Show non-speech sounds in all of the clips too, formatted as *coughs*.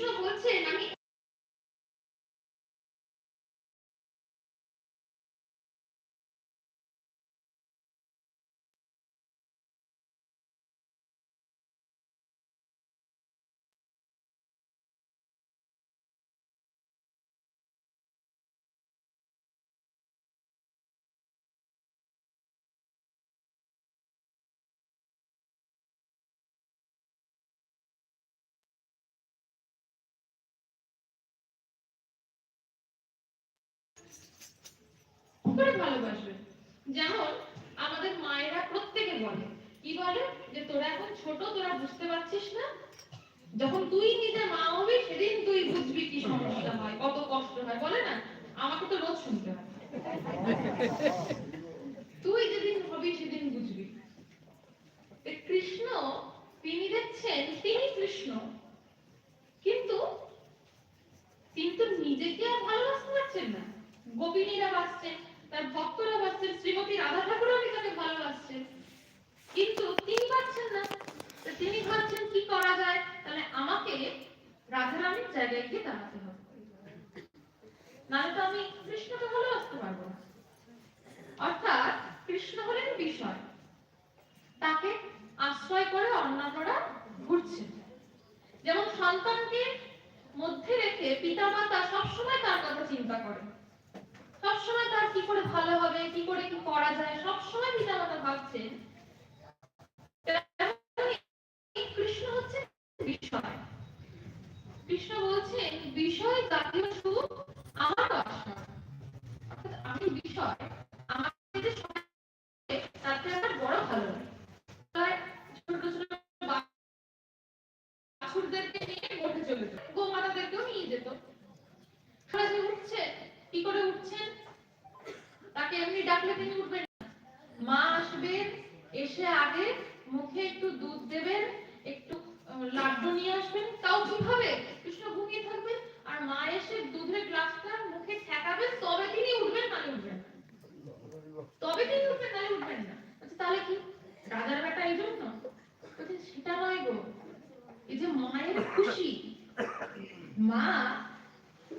কৃষ্ণ বলছেন আমি করে ভালোবাসবে। যেমন আমাদের মায়েরা প্রত্যেকে বলে, কি বলে? যে তোরা এখন ছোট, তোরা বুঝতে পারছিস না? যখন তুই নিজে মা হবি, সেদিন তুই বুঝবি কি সমস্যা হয়, কত কষ্ট হয়। বলে না? আমাকে তো রোজ শুনতে হয়। তুই যেদিন হবি, সেদিন বুঝবি। কৃষ্ণ, তিনি দেখছেন, তিনি কৃষ্ণ। কিন্তু তিনি তো নিজেকে আর ভালোবাসতে পারছেন না। গোপিনীরা বাসছেন তার ভক্তরা বাসছেন শ্রীমতী রাধা ঠাকুরও তাকে ভালোবাসছেন কিন্তু তিনি পাচ্ছেন না। তিনি ভাবছেন, কি করা যায়? তাহলে আমাকে রাধারানীর জায়গায় গিয়ে দাঁড়াতে হবে। নাহলে তো আমি কৃষ্ণকে পারব অর্থাৎ কৃষ্ণ হলেন বিষয়। তাকে আশ্রয় করে অন্যান্যরা ঘুরছে। যেমন সন্তানকে মধ্যে রেখে পিতা মাতা সবসময় তার কথা চিন্তা করে সবসময় তার কি করে ভালো হবে, কি করে কি করা যায় সবসময় পিতা মাতা ভাবছেন কৃষ্ণ হচ্ছে বিষয়। কৃষ্ণ বলছেন বিষয় জাতীয় সুখ আমার অর্থাৎ আমি বিষয় আমাকে যে সবাই তাতে আমার বড় ভালো লাগে তাই ছোট ছোট বাছুরদেরকে নিয়ে গোঠে চলে যেত গোমাতাদেরকেও নিয়ে যেত তারা যে উঠছে কি করে উঠছেন তাকে এমনি ডাকলে তিনি উঠবেন না মা আসবেন এসে আগে মুখে একটু দুধ দেবেন একটু আহ, লাড্ডু নিয়ে আসবেন তাও কীভাবে কৃষ্ণ ঘুমিয়ে থাকবেন আর মা এসে দুধের গ্লাসটা মুখে ঠেকাবেন তবে তিনি উঠবেন নালে উঠবেন না তবে তিনি উঠবেন তাহলে উঠবেন না। আচ্ছা তাহলে কি? রাজার বেটা এই জন্য? সেটা নয় গো। এই যে মায়ের খুশি মা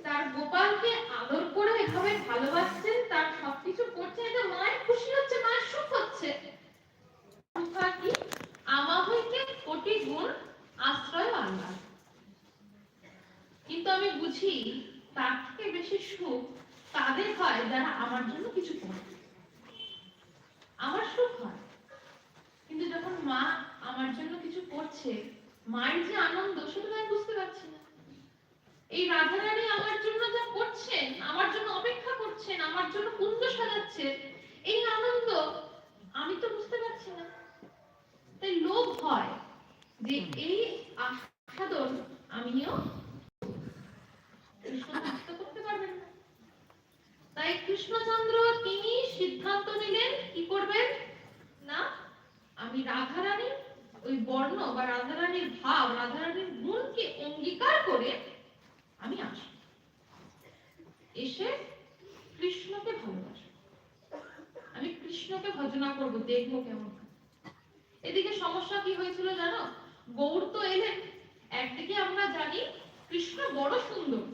তার গোপালকে আদর করে এভাবে ভালোবাসছেন তার সবকিছু করছেন এটা মায়ের খুশি হচ্ছে মায়ের সুখ হচ্ছে সুখ আর কি আমা হইতে কোটি গুণ আশ্রয় আল্লাহ কিন্তু আমি বুঝি তার থেকে বেশি সুখ তাদের হয় যারা আমার জন্য কিছু করে আমার সুখ হয় কিন্তু যখন মা আমার জন্য কিছু করছে মায়ের যে আনন্দ সেটা তো আমি বুঝতে পারছি না এই রাধারানী আমার জন্য যা করছেন আমার জন্য অপেক্ষা করছেন আমার জন্য কুঞ্জ সাজাচ্ছেন এই আনন্দ আমি তো বুঝতে পারছি না তাই লোভ হয় যে এই আস্বাদন আমিও কৃষ্ণ মুক্ত করতে পারবেন না। তাই কৃষ্ণচন্দ্র তিনি সিদ্ধান্ত নিলেন কি করবেন? না আমি রাধারানী ওই বর্ণ বা রাধারানীর ভাব রাধারানীর গুণকে অঙ্গীকার করে আমি আসি। এসে কৃষ্ণকে ভালোবাসি। আমি কৃষ্ণকে ভজনা করব দেখব কেমন। এদিকে সমস্যা কি হয়েছিল জানো? গৌর তো এলেন। একদিকে আমরা জানি কৃষ্ণ বড় সুন্দর।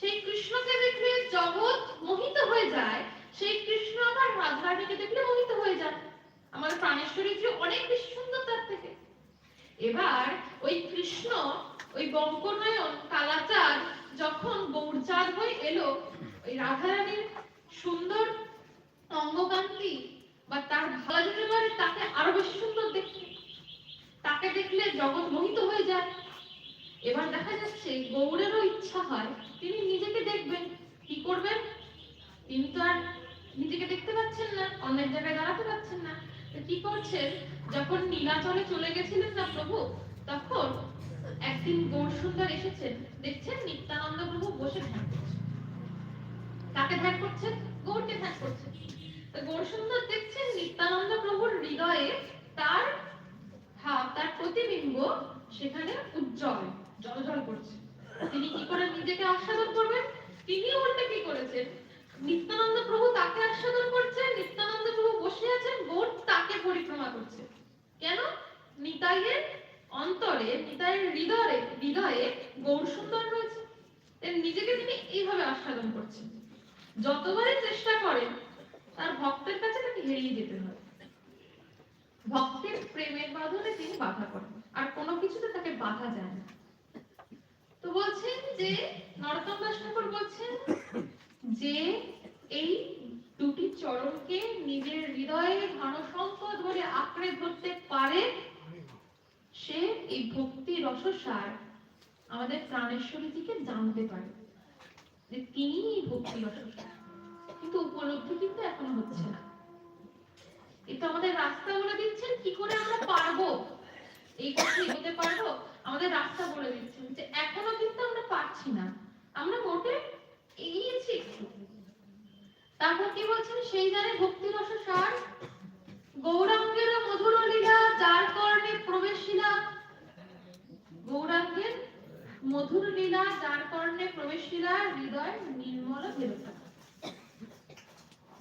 সেই কৃষ্ণকে দেখলে জগৎ মোহিত হয়ে যায়, সেই কৃষ্ণ আবার রাধারানীকে দেখলে মোহিত হয়ে যায় আমাদের প্রাণেশ্বরী যে অনেক বেশি সুন্দর তার থেকে। এবার ওই কৃষ্ণ, ওই বঙ্কনয়ন, কালাচাঁদ যখন গৌরচাঁদ হয়ে এলো, ওই রাধারানীর সুন্দর অঙ্গকান্তি বা তার ভালো যেতে পারে তাকে আরও বেশি সুন্দর দেখতে তাকে দেখলে জগৎ মোহিত হয়ে যায়। এবার দেখা যাচ্ছে গৌরেরও ইচ্ছা হয়, তিনি নিজেকে দেখবেন। কি করবেন? তিনি তো আর নিজেকে দেখতে পাচ্ছেন না অনেক জায়গায় দাঁড়াতে পাচ্ছেন না। কি করছেন? যখন নীলাচলে চলে গেছিলেন না প্রভু, তখন একদিন গৌর সুন্দর এসেছেন। দেখছেন? নিত্যানন্দ প্রভু বসে ধ্যান করছেন। কাকে ধ্যান করছেন? গৌরকে ধ্যান করছেন। তো গৌর সুন্দর দেখছেন নিত্যানন্দ প্রভুর হৃদয়ে তার ভাব তার প্রতিবিম্ব সেখানে উজ্জ্বল, জলজল করছে। তিনি কি করে নিজেকে আস্বাদন করবেন? তিনি উল্টে কি করেছেন? নিত্যানন্দ প্রভু তাকে আস্বাদন করছেন, নিত্যানন্দ প্রভু বসে আছেন গৌর তাকে পরিক্রমা করছে। কেন? নিতাইয়ের অন্তরে, নিতাইয়ের হৃদয়ে হৃদয়ে গৌর সুন্দর রয়েছে। নিজেকে তিনি এইভাবে আস্বাদন করছেন। যতবারই চেষ্টা করেন তার ভক্তের কাছে তাকে হেরিয়ে যেতে হয়। ভক্তের প্রেমের বাঁধনে তিনি বাধা করেন, আর কোনো কিছুতে তাকে বাধা যায় না। তো বলছেন যে, নরোত্তম দাস ঠাকুর বলছেন যে, এই দুটি চরণকে নিজের হৃদয়ে ঘনসম্পদ বলে আঁকড়ে ধরতে পারে, সে এই ভক্তি রসসার আমাদের প্রাণেশ্বরীজিকে জানতে পারে যে তিনি এই ভক্তি রসসার। কিন্তু উপলব্ধি কিন্তু এখনও হচ্ছে না। কিন্তু আমাদের রাস্তা বলে দিচ্ছেন, কি করে আমরা পারব? এই কথা এগোতে পারব? আমাদের রাস্তা বলে দিচ্ছেন যে এখনও কিন্তু আমরা পারছি না। আমরা মোটে এগিয়েছি একটু। তারপর কি বলছেন? সেই জানে ভক্তি রস সার, গৌরাঙ্গের মধুর লীলা, যার কর্ণে প্রবেশিলা। গৌরাঙ্গের মধুর লীলা, যার কর্ণে প্রবেশিলা, হৃদয় নির্মল ভেরতা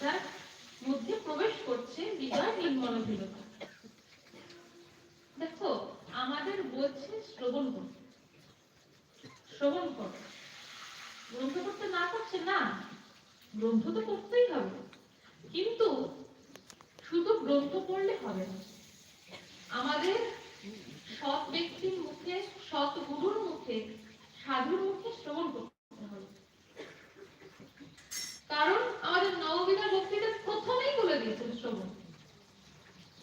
যার মধ্যে প্রবেশ করছে হৃদয় নির্মলশীলতা দেখো, আমাদের বলছে শ্রবণ করতে। শ্রবণ কর গ্রন্থ করতে না করছে, না। গ্রন্থ তো করতেই হবে। কিন্তু শুধু গ্রন্থ পড়লে হবে না। আমাদের সৎ ব্যক্তির মুখে, সৎ গুরুর মুখে, সাধুর মুখে শ্রবণ করতে হবে। কারণ আমাদের নববিধা বক্তৃতা প্রথমেই বলে দিয়েছেন শ্রবণ।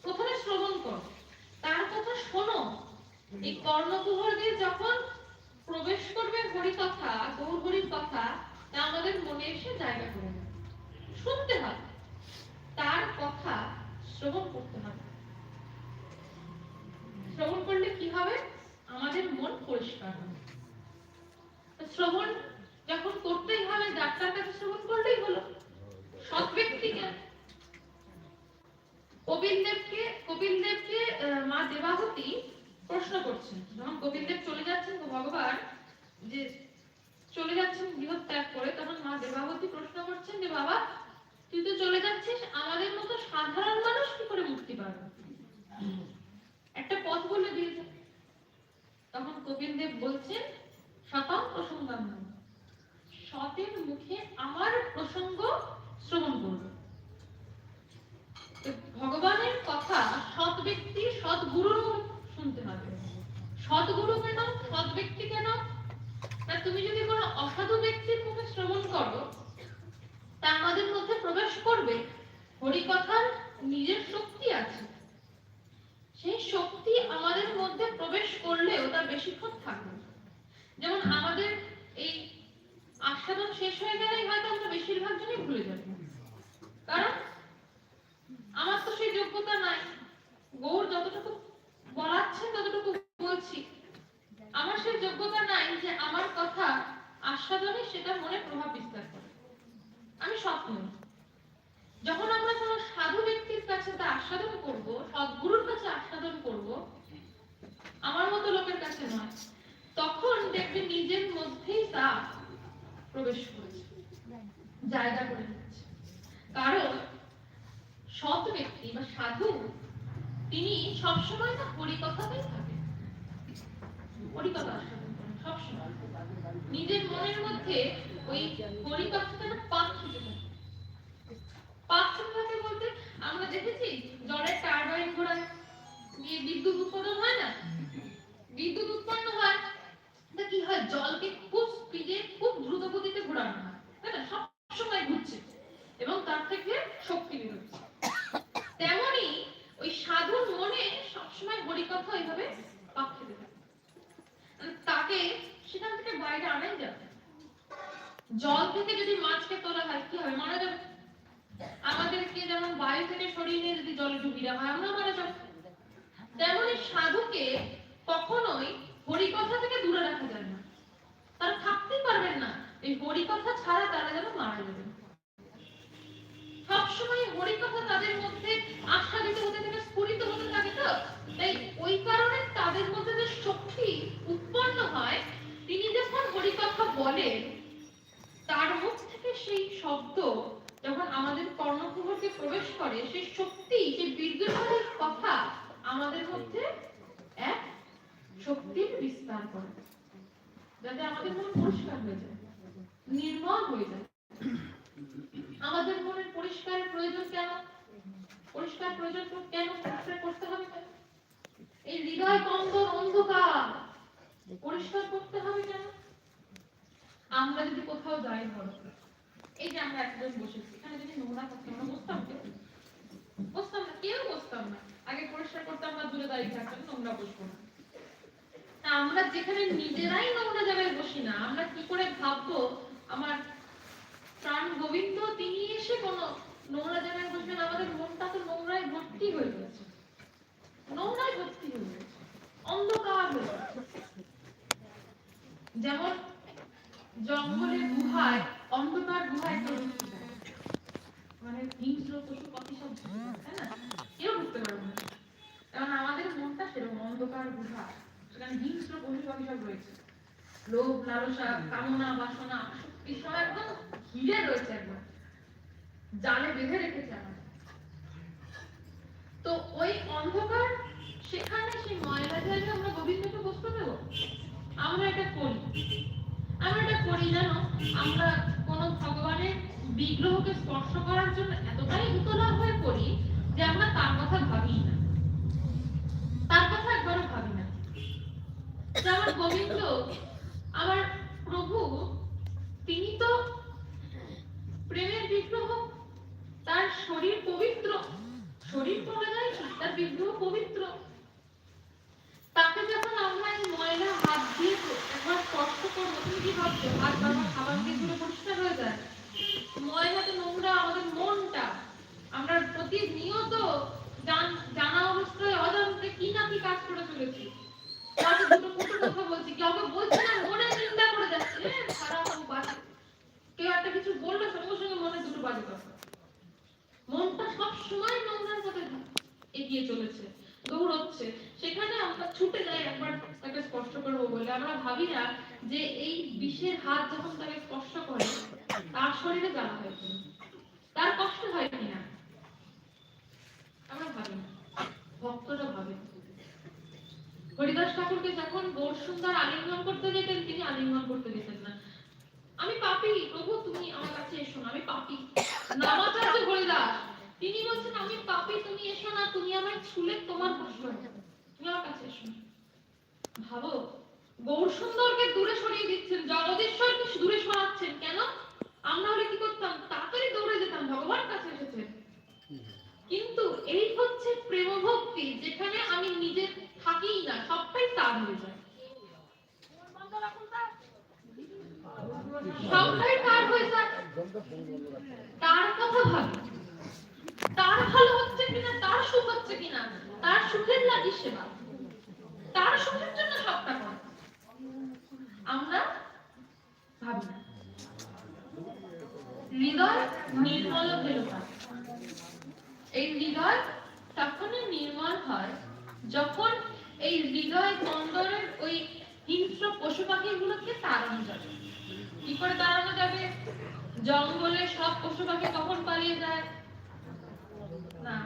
প্রথমে শ্রবণ কর, তার কথা শোনো। এই কর্ণকুহর দিয়ে যখন প্রবেশ করবে হরিকথা গৌর হরির কথা, তা আমাদের মনে এসে জায়গা করে নেবে। শুনতে হবে, তার কথা শ্রবণ করতে হবে। শ্রবণ করলে কি হবে? আমাদের মন পরিষ্কার হবে। শ্রবণ যখন করতেই হবে, ডাক্তার কাছে শ্রবণ করলেই হলো। সৎ ব্যক্তিকে কপিল দেবকে কপিল মা দেবাহুতি প্রশ্ন করছেন। যখন চলে যাচ্ছেন ভগবান যে চলে যাচ্ছেন গৃহ ত্যাগ করে, তখন মা দেবাবতী প্রশ্ন করছেন যে, বাবা, তুই তো চলে যাচ্ছিস, আমাদের মতো সাধারণ মানুষ কি করে মুক্তি পাবে? একটা পথ বলে দিয়েছে। তখন কপিল বলছেন শতাং প্রসঙ্গাম সতের মুখে আমার প্রসঙ্গ শ্রবণ করবে। ভগবানের কথা সৎ ব্যক্তি, সৎ গুরুর শুনতে হবে। সৎ গুরু কেন, সৎ ব্যক্তি কেন? না তুমি যদি কোনো অসাধু ব্যক্তির মুখে শ্রবণ করো, তা আমাদের মধ্যে প্রবেশ করবে। হরিকথার নিজের শক্তি আছে। সেই শক্তি আমাদের মধ্যে প্রবেশ করলেও তা বেশিক্ষণ থাকবে যেমন আমাদের এই আস্বাদন শেষ হয়ে গেলেই হয়তো আমরা বেশিরভাগ জনই ভুলে যাব। কারণ আমার তো সেই যোগ্যতা নাই। গৌর যতটুকু বলাচ্ছে, ততটুকু বলছি। আমার সেই যোগ্যতা নাই যে আমার কথা আস্বাদনে সেটা মনে প্রভাব বিস্তার করে। আমি নই। যখন আমরা কোনো সাধু ব্যক্তির কাছে তা আস্বাদন করব, সদ্গুরুর কাছে আস্বাদন করব আমার মতো লোকের কাছে নয় তখন দেখবে নিজের মধ্যেই তা প্রবেশ করেছে। জায়গা করে নিচ্ছে। কারণ সৎ ব্যক্তি বা সাধু, তিনি সবসময় না হরিকথাতেই হরিকথা সবসময়। নিজের মনের মধ্যে ওই হরিকথাটা পাক খেতে থাকে পাক থাকে বলতে আমরা দেখেছি, জলের টারবাইন ঘোরায় বিদ্যুৎ উৎপাদন হয় না? বিদ্যুৎ উৎপন্ন হয়। তা কি হয়? জলকে খুব স্পিডে খুব দ্রুত গতিতে ঘোরানো হয়, তাই না? সব সময় ঘুরছে এবং তার থেকে শক্তি বেরোচ্ছে তেমনি ওই সাধুর মনে সবসময় হরিকথা এইভাবে পাক খেতে মানে তাকে সেখান থেকে বাইরে আনাই যাবে জল থেকে যদি মাছকে তোলা হয়, কি হবে? মারা যাবে। আমাদেরকে যেমন বায়ু থেকে সরিয়ে নিয়ে যদি জলে ডুবিয়ে হয়, আমরা মারা যাব। তেমনি সাধুকে কখনোই হরিকথা থেকে দূরে রাখা যায় না। তারা থাকতেই পারবেন না। এই হরিকথা ছাড়া তারা যেন মারা যাবেন সবসময় হরিকথা তাদের মধ্যে আস্বাদিত হতে থাকে, স্ফুরিত হতে থাকে তো। তাই ওই কারণে তাদের মধ্যে যে শক্তি উৎপন্ন হয়, তিনি যখন হরিকথা বলেন, তার মুখ থেকে সেই শব্দ যখন আমাদের কর্ণকুহরকে প্রবেশ করে, সেই শক্তি, সেই বীর্যস্বরের কথা আমাদের মধ্যে এক শক্তির বিস্তার করে। যাতে আমাদের মন পরিষ্কার হয়ে যায়, নির্মল হয়ে যায়। আমাদের মনের পরিষ্কারের প্রয়োজন কেন? পরিষ্কার প্রয়োজন কেন পরিষ্কার করতে হবে এই হৃদয় কন্দর অন্ধকার, পরিষ্কার করতে হবে কেন? আমরা যদি কোথাও যাই ধরো, এই যে আমরা একজন বসেছি, এখানে যদি নোংরা থাকতো, আমরা বসতাম কেউ বসতাম না, কেউ বসতাম না। আগে পরিষ্কার করতে আমরা দূরে দাঁড়িয়ে থাকতাম, নোংরা বসবো না। তা আমরা যেখানে নিজেরাই নোংরা জায়গায় বসি না, আমরা কি করে ভাববো? আমার প্রাণ গোবিন্দ, তিনি এসে কোন নোংরা জায়গায় বসবেন? আমাদের মনটা তো নোংরায় ভর্তি হয়ে গেছে। নোংরায় ভর্তি হয়ে গেছে। অন্ধকার হয়ে যেমন জঙ্গলের গুহায়, অন্ধকার গুহায়। মানে হিংস্র পশু পাখি সব তাই না? কেউ ঢুকতে পারবে না কারণ আমাদের মনটা সেরকম অন্ধকার গুহা সেখানে হিংস্র পাখি রয়েছে। লোভ, লালসা, কামনা, বাসনা আসক্তি সব একদম ঘিরে রয়েছে একদম। জালে বেঁধে রেখেছে আমাদের। তো ওই অন্ধকার, সেখানে সেই ময়লা জায়গায় আমরা গোবিন্দকে বসতে দেব? আমরা এটা করি। আমরা এটা করি জানো আমরা কোন ভগবানের বিগ্রহকে স্পর্শ করার জন্য এতটাই উতলা হয়ে পড়ি যে আমরা তার কথা ভাবি না। তার কথা একবারও ভাবি না যে আমার গোবিন্দ, আমার প্রভু, তিনি তো প্রেমের বিগ্রহ, তার শরীর পবিত্র, শরীর পড়ে যায়? তার বিগ্রহ পবিত্র। তাকে যখন আমরা এই ময়লা হাত দিয়ে একবার স্পর্শ করব, তুমি কি ভাবছ? হাত বারবার খাবার দিয়ে পরিষ্কার হয়ে যায়। ময়লা তো নোংরা আমাদের মনটা। আমরা প্রতিনিয়ত জানা অবস্থায় অজান্তে কি না কি কাজ করে চলেছি। তাকে স্পর্শ করব বলে। আমরা ভাবি না যে এই বিষের হাত যখন তাকে স্পর্শ করে, তার শরীরে জ্বালা হয় তার কষ্ট হয় কিনা? আমরা ভাবি না। ভক্তরা ভাবে। হরিদাস ঠাকুরকে যখন গৌর সুন্দর আলিঙ্গন করতে যেতেন, তিনি আলিঙ্গন করতে দিতেন না। আমি পাপি, প্রভু তুমি আমার কাছে এসো না, আমি পাপি। নামাচার্য হরিদাস। তিনি বলছেন, আমি পাপি, তুমি এসো না, তুমি আমায় ছুলে তোমার হবে তুমি আমার কাছে এসো ভাবো গৌর সুন্দরকে দূরে সরিয়ে দিচ্ছেন জগদীশ্বরকে দূরে সরাচ্ছেন? কেন? আমরা হলে কি করতাম? তাড়াতাড়ি দৌড়ে যেতাম ভগবান কাছে এসেছেন। কিন্তু এই হচ্ছে প্রেম ভক্তি যেখানে আমি নিজে থাকিই না, সবটাই তার হয়ে যায়। সবটাই তার হয়ে যায়। তার কথা ভাবি। তার ভালো হচ্ছে কিনা, তার সুখ হচ্ছে কিনা, তার সুখের লাগি সেবা। তার সুখের জন্য সবটা করা। আমরা ভাবি না। হৃদয় নির্মল এই হৃদয় তখনই নির্মল হয় যখন এই হৃদয় কন্দরের ওই হিংস্র পশু পাখিগুলোকে তাড়ানো যাবে। কি করে তাড়ানো যাবে? জঙ্গলে সব পশু পাখি কখন পালিয়ে যায়? না,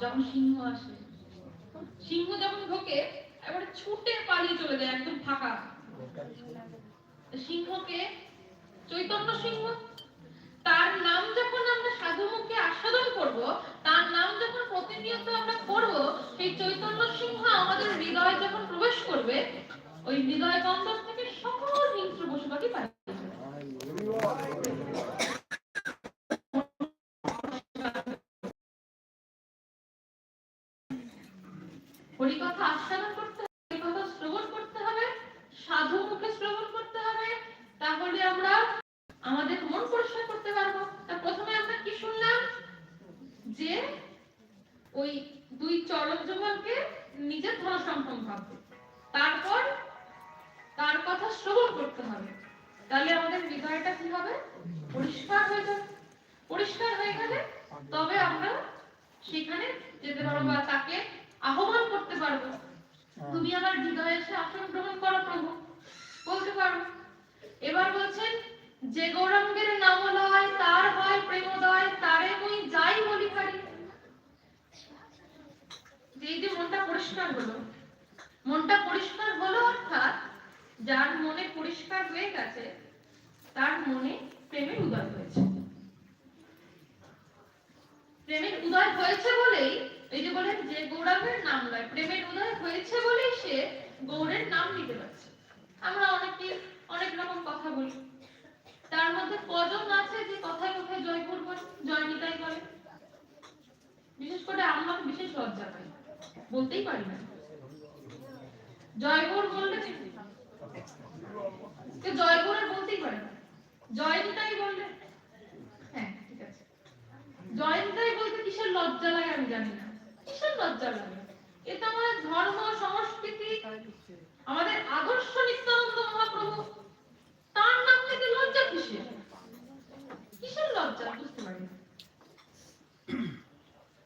যখন সিংহ আসে। সিংহ যখন ঢোকে এবারে ছুটে পালিয়ে চলে যায়, একদম ফাঁকা। সিংহকে চৈতন্য সিংহ তার নাম যখন আমরা সাধু মুখে আস্বাদন করব, তার নাম যখন প্রতিনিয়ত আমরা করব, সেই চৈতন্য সিংহ আমাদের হৃদয়ে যখন প্রবেশ করবে, ওই হৃদয় কন্দর থেকে সকল হিংস্র পশু পাখি। হরিকথা আস্বাদন করতে হবে হরিকথা শ্রবণ করতে হবে সাধু মুখে শ্রবণ করতে হবে তাহলে আমরা আমাদের মন পরিষ্কার করতে পারব তা প্রথমে আমরা কি শুনলাম যে ওই দুই চরণ যুগলকে নিজের ধনসম্পন্ন ভাববে। তারপর তার কথা শ্রবণ করতে হবে। তাহলে আমাদের হৃদয়টা কি হবে? পরিষ্কার হয়ে যাবে। পরিষ্কার হয়ে গেলে তবে আমরা সেখানে যেতে পারব বা তাকে আহ্বান করতে পারব। তুমি আমার হৃদয়ে এসে আসন গ্রহণ করো প্রভু। বলতে পারো। এবার বলছেন যে গৌরাঙ্গের নামলয় তার হয় প্রেমদয়, তারে মুই যাই বলি হারি যে যে মনটা পরিষ্কার হলো, মনটা পরিষ্কার হলো অর্থাৎ যার মনে পরিষ্কার হয়ে গেছে, তার মনে প্রেমের উদয় হয়েছে। প্রেমের উদয় হয়েছে বলেই, এই যে বলেন যে গৌরবের নাম লয়, প্রেমের উদয় হয়েছে বলেই সে গৌরের নাম নিতে পারছে। আমরা অনেকে অনেক রকম কথা বলি। তার মধ্যে কজন আছে যে কথায় কথায় জয়পুর বলে জয় নিতাই বলে? বিশেষ করে আমরা বিশেষ লজ্জা পাই বলতেই পারি না। জয়পুর বললে কেউ জয়পুর আর বলতেই পারে না। জয় বললে? হ্যাঁ ঠিক আছে। জয়ন্তাই বলতে কিসের লজ্জা লাগে আমি জানি না। কিসের লজ্জা লাগে? এটা আমাদের ধর্ম, সংস্কৃতি, আমাদের আদর্শ নিত্যানন্দ মহাপ্রভু, তার নাম থেকে লজ্জা কিসের? কিসের লজ্জা? বুঝতে পারি না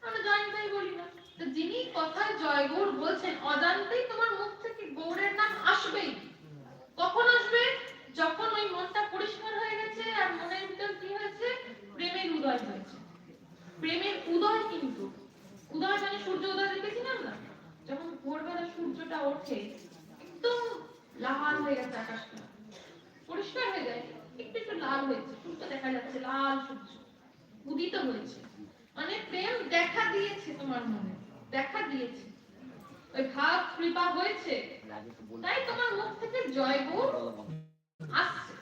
আমরা জয়ন্তাই বলি না তো যিনি কথায় জয় গৌর বলছেন, অজান্তেই তোমার মুখ থেকে গৌরের নাম আসবেই। কখন আসবে? যখন ওই মনটা পরিষ্কার হয়ে গেছে আর মনের ভিতর কি হয়েছে? প্রেমের উদয় হয়েছে। প্রেমের উদয় কিন্তু। উদয় মানে সূর্য উদয় দেখেছিলাম না? যখন ভোরবেলা সূর্যটা ওঠে, একদম লাল হয়ে গেছে আকাশটা। পরিষ্কার হয়ে যায়, একটু একটু লাল হয়েছে। সূর্য দেখা যাচ্ছে, লাল সূর্য। উদিত হয়েছে। মানে প্রেম দেখা দিয়েছে তোমার মনে। দেখা দিয়েছে। ওই ভাব কৃপা হয়েছে। তাই তোমার মুখ থেকে জয় গৌর আসছে।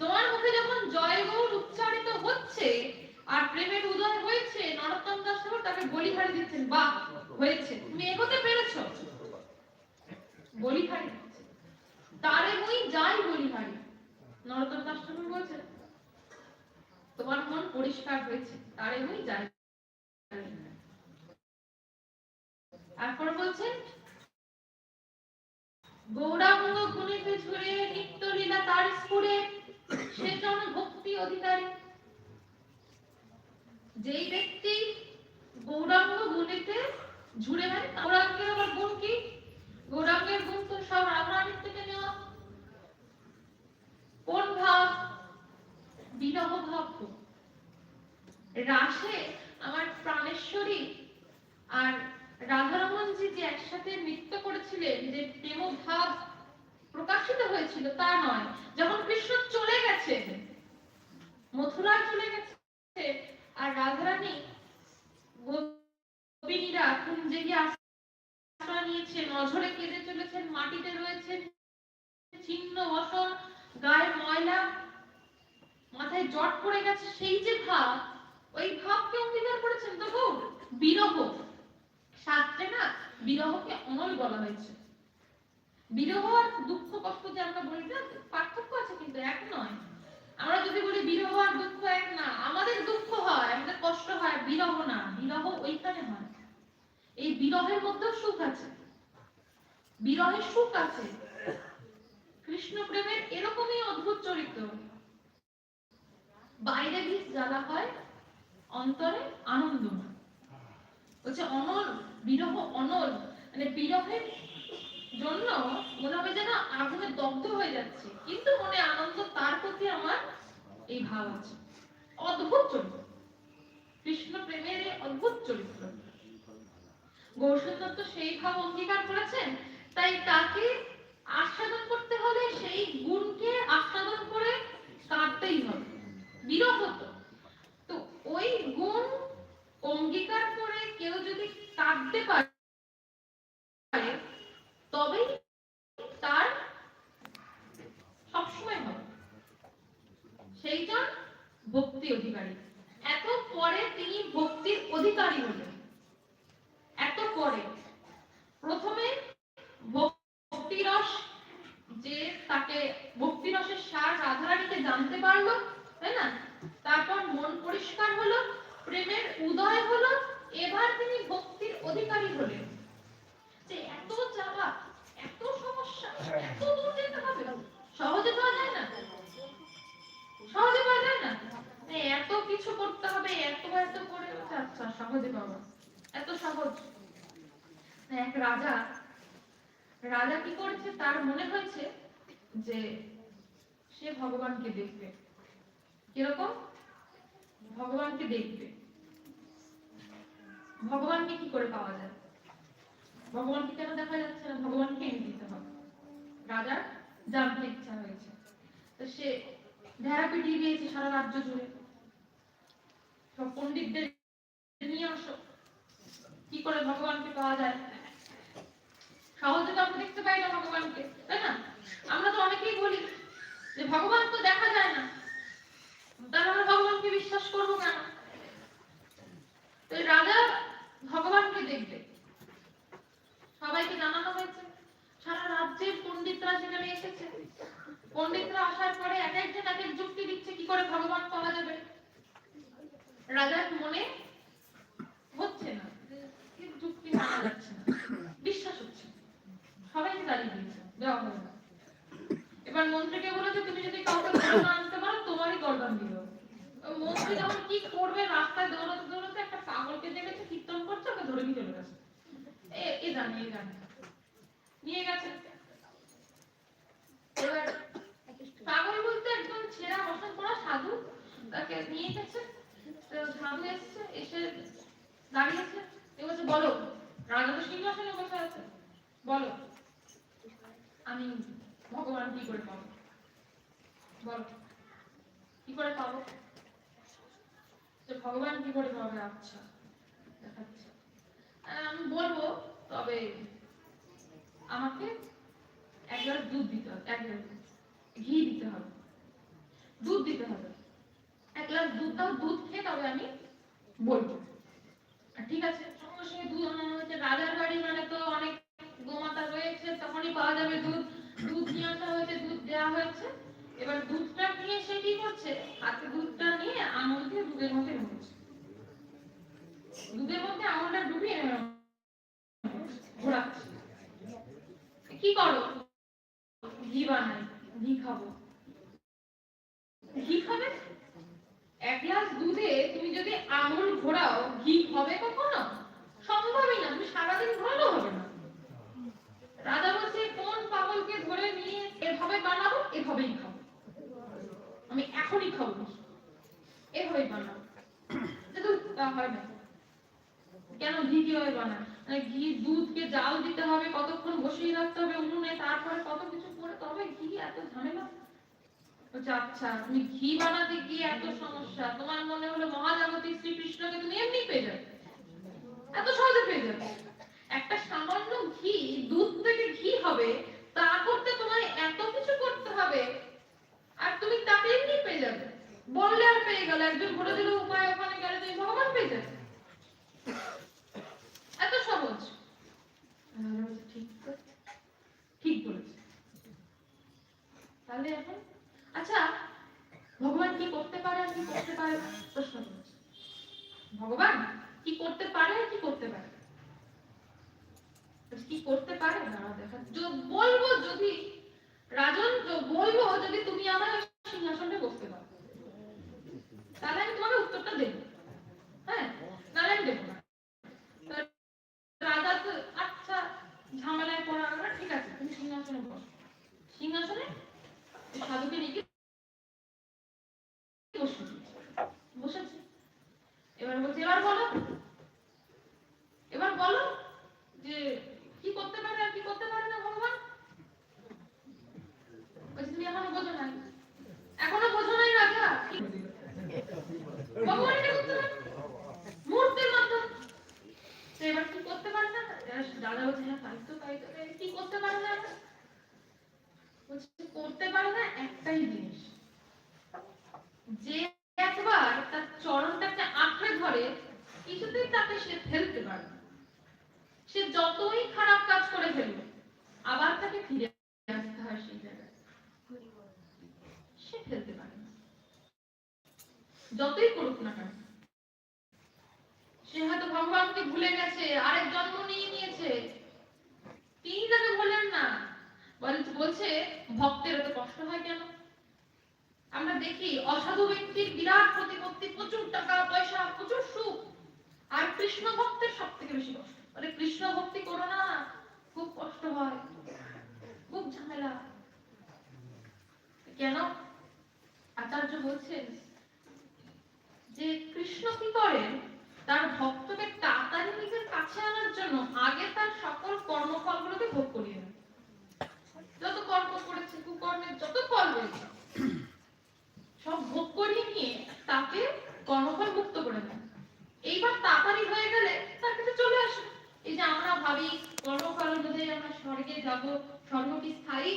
তোমার মুখে যখন জয় গৌর উচ্চারিত হচ্ছে আর প্রেমের উদয় হয়েছে, নরোত্তম দাস ঠাকুর তাকে বলিহারি দিচ্ছেন, বাহ, হয়েছে। তুমি এগোতে পেরেছ? বলিহারি। তারে মুই যাই বলিহারি। নরোত্তম দাস ঠাকুর বলছেন, তোমার মন পরিষ্কার হয়েছে। তারে মুই যাই তারপর বলছেন, গৌরাঙ্গ গুণিতে ঝুরে নিত্য লীলা তার স্ফুরে, সে ভক্তি অধিকারী। যেই ব্যক্তি গৌরাঙ্গ গুণিতে ঝুরে মানে গৌরাঙ্গের আবার গুণ কি? গৌরাঙ্গের গুণ তো সব রাধারানীর থেকে নেওয়া। কোন ভাব? বিরহ ভাব রাসে আমার প্রাণেশ্বরী আর রাধারমনজি যে একসাথে নৃত্য করেছিলেন, যে প্রেম ভাব প্রকাশিত হয়েছিল, তা নয়। যখন কৃষ্ণ চলে গেছে, মথুরায় চলে গেছে, আর রাধারানী গোপিনীরা কুঞ্জে গিয়ে আশ্রয় নিয়েছেন, অঝরে কেঁদে চলেছেন, মাটিতে রয়েছেন, ছিন্ন বসন গায়ে ময়লা, মাথায় জট পড়ে গেছে, সেই যে ভাব, ওই ভাবকে অঙ্গীকার করেছেন তো গৌর? বিরহ। শাস্ত্রে না বিরহকে অনল বলা হয়েছে। বিরহ আর দুঃখ, কষ্ট যে আমরা বলি, না, পার্থক্য আছে কিন্তু এক নয়। আমরা যদি বলি বিরহ আর দুঃখ এক না, আমাদের দুঃখ হয়, আমাদের কষ্ট হয়, বিরহ না, বিরহ ওইখানে হয়। এই বিরহের মধ্যেও সুখ আছে। বিরহের সুখ আছে। কৃষ্ণ প্রেমের এরকমই অদ্ভুত চরিত্র। বাইরে বীজ জ্বালা হয়, অন্তরে আনন্দ বলছে, অনল বিরহ অনল মানে বিরহের জন্য মনে হবে যেন আগুনে দগ্ধ হয়ে যাচ্ছে। কিন্তু মনে আনন্দ তার প্রতি আমার এই ভাব আছে। অদ্ভুত চরিত্র। কৃষ্ণ প্রেমের এই অদ্ভুত চরিত্র। গৌরসুন্দর তো সেই ভাব অঙ্গীকার করেছেন, তাই তাকে আস্বাদন করতে হলে সেই গুণকে আস্বাদন করে কাঁদতেই হবে। বিরহ তো ওই গুণ অঙ্গীকার করে কেউ যদি কাঁদতে পারে, তবেই তার সবসময় হবে। সেইজন ভক্তি অধিকারী। এত পরে তিনি ভক্তির অধিকারী হলেন এত পরে প্রথমে ভক্তিরস যে তাকে ভক্তিরসের সার রাধারানীকে জানতে পারল তাই না তারপর মন পরিষ্কার হলো প্রেমের উদয় হলো এবার তিনি ভক্তির অধিকারী হলে যে এত জ্বালা এত সমস্যা এত দূর যেতে হবে সহজে পাওয়া যায় না সহজে পাওয়া যায় না এই এত কিছু করতে হবে এত এত করে আচ্ছা, আচ্ছা সহজে পাবো এত সহজ এক রাজা রাজা কি করেছে তার মনে হয়েছে যে সে ভগবানকে দেখবে কীরকম ভগবানকে দেখবে ভগবানকে কি করে পাওয়া যায় ভগবানকে কেন দেখা যাচ্ছে না? ভগবানকে এনে দিতে হবে। রাজার জানতে ইচ্ছা হয়েছে। তো সে ভেড়া পিটিয়ে দিয়েছে সারা রাজ্য জুড়ে। সব নিয়ে আসো কি করে ভগবানকে পাওয়া যায়? সহজে তো আমরা দেখতে পাই না ভগবানকে, তাই না? আমরা তো অনেকেই বলি যে ভগবান তো দেখা যায় না। তাহলে আমরা ভগবানকে বিশ্বাস করব কেন? তো রাজা ভগবানকে দেখবে। সবাইকে জানানো হয়েছে। সারা রাজ্যের পণ্ডিতরা সেখানে এসেছে। পণ্ডিতরা আসার পরে এক একজন এক এক যুক্তি দিচ্ছে, কি করে ভগবান পাওয়া যাবে? রাজার মনে হচ্ছে না যুক্তি বিশ্বাস হচ্ছে। সবাইকে দাঁড়িয়ে দিয়েছে, দেওয়া না। এবার মন্ত্রীকে বলেছে তুমি যদি কাউকে আনতে পারো, তোমারই গর্দান দিল মন্ত্রী যখন কি করবে, রাস্তায় দৌড়াতে দৌড়াতে একটা পাগলকে দেখেছে, কীর্তন করছে, ওকে ধরে নিয়ে চলে গেছে। এ জানে এ জানে নিয়ে গেছে। এবার পাগল বলতে একদম ছেঁড়া বসন পড়া সাধু, তাকে নিয়ে গেছে। তো সাধু এসছে, এসে দাঁড়িয়েছে এ বলছে, বলো রাজা তো সিংহাসনে বসে আছে। বলো, আমি ভগবান কি করে পাবো? বলো, কি করে পাবো? ভগবান কি করে পাবে? আচ্ছা দেখাচ্ছে। আমি বলব, তবে আমাকে এক গ্লাস দুধ দিতে হবে, এক গ্লাস ঘি দিতে হবে। দুধ দিতে হবে। এক গ্লাস দুধ দাও, দুধ খেয়ে তবে আমি বলব। ঠিক আছে, সঙ্গে সঙ্গে দুধ আনানো হয়েছে রাজার বাড়ি মানে তো অনেক গোমাতা রয়েছে, তখনই পাওয়া যাবে দুধ। দুধ নিয়ে আসা হয়েছে, দুধ দেওয়া হয়েছে। এবার দুধটা নিয়ে সে কি করছে? হাতে দুধটা নিয়ে আমল দিয়ে দুধের মধ্যে ঢুকেছে। দুধের মধ্যে আমলটা ডুবিয়ে ঘোরাচ্ছে কি করো? ঘি বানাই, ঘি খাব। ঘি খাবে? এক গ্লাস দুধে তুমি যদি আঙুল ঘোরাও, ঘি হবে কখনো? সম্ভবই না, তুমি সারাদিন ঘোরালেও হবে না। রাজা বলছে, কোন পাগলকে ধরে নিয়ে এভাবে বানাবো? এভাবেই খাব। আমি এখনই খাব এভাবেই বানাবো। *coughs* হয় না। কেন ঘি কীভাবে বানায় মানে ঘি দুধকে জাল দিতে হবে কতক্ষণ বসিয়ে রাখতে হবে উনুনে তারপরে কত কিছু করে তবে ঘি এত ঝামেলা। বলছে, আচ্ছা তুমি ঘি বানাতে গিয়ে এত সমস্যা। তোমার মনে হলো মহাজাগতিক শ্রীকৃষ্ণকে তুমি এমনি পেয়ে যাবে? এত সহজে পেয়ে যাবে? একটা সামান্য ঘি দুধ থেকে ঘি হবে তা করতে তোমায় এত কিছু করতে হবে আর তুমি তাকে এমনি পেয়ে যাবে। বললে আর পেয়ে গেল একজন বলে দিল উপায় ওখানে গেলে তুমি ভগবান পেয়ে যাবে। এত সহজ। ঠিক বলেছে। ঠিক বলেছে। তাহলে এখন আচ্ছা ভগবান কি করতে পারে আর কি করতে পারে? না প্রশ্ন করেছে। ভগবান কি করতে পারে আর কি করতে পারে? কি করতে পারে? না দেখা য- বলব যদি রাজন য- বলব যদি তুমি আমার ওই সিংহাসনে বসতে পারো তাহলে আমি তোমাকে উত্তরটা দেবো হ্যাঁ নাহলে আমি দেবো না তো রাজা তো আচ্ছা ঝামেলায় পড়া গেল ঠিক আছে তুমি সিংহাসনে বসো সিংহাসনে ওই সাধুকে নিয়ে গিয়ে বসে বসেছে এবার বলছে এবার বলো এবার বলো যে কি করতে পারে আর কি করতে পারে না ভগবান বলছে তুমি এখনও বোঝো নাই এখনও বোঝো নাই রাজা কি- ভগবান এটা করতে পারে মূর্তির মাধ্যমে তো এবার কি করতে পারে না দাদা বলছে হ্যাঁ তাই তো তাই তো তাই তো। কি করতে পারে না এবার? বলছে করতে পারে না একটাই জিনিস যে একবার তার চরণটাকে আঁকড়ে ধরে কিছুতেই তাকে সে ফেলতে পারে না। সে যতই খারাপ কাজ করে ফেলবে আবার তাকে ফিরে আসতে হয় সেই জায়গায় সে ফেলতে পারে না যতই করুক না কেন সে হয়তো ভগবানকে ভুলে গেছে আরেক জন্ম নিয়ে নিয়েছে তিনি তাকে বললেন না বল- বলছে ভক্তের এত কষ্ট হয় কেন আমরা দেখি অসাধু ব্যক্তির বিরাট প্রতিপত্তি প্রচুর টাকা পয়সা প্রচুর সুখ আর কৃষ্ণ ভক্তের সব থেকে বেশি কষ্ট বলে কৃষ্ণ ভক্তি করো না খুব কষ্ট হয় খুব ঝামেলা কেন আচার্য বলছেন যে কৃষ্ণ কি করেন তার ভক্তকে তাড়াতাড়ি নিজের কাছে আনার জন্য আগে তার সকল কর্মফলগুলোকে ভোগ করিয়ে নেন যত কর্ম করেছে, কুকর্মের যত ফল রয়েছে, সব ভোগ করিয়ে নিয়ে তাকে কর্মফল মুক্ত করে দেন। এইবার তাড়াতাড়ি হয়ে গেলে তার কাছে চলে আসে এই যে আমরা ভাবি, কর্মফল অনুযায়ী আমরা স্বর্গে যাব স্বর্গ কি স্থায়ী,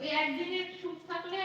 ওই একদিনের সুখ থাকলে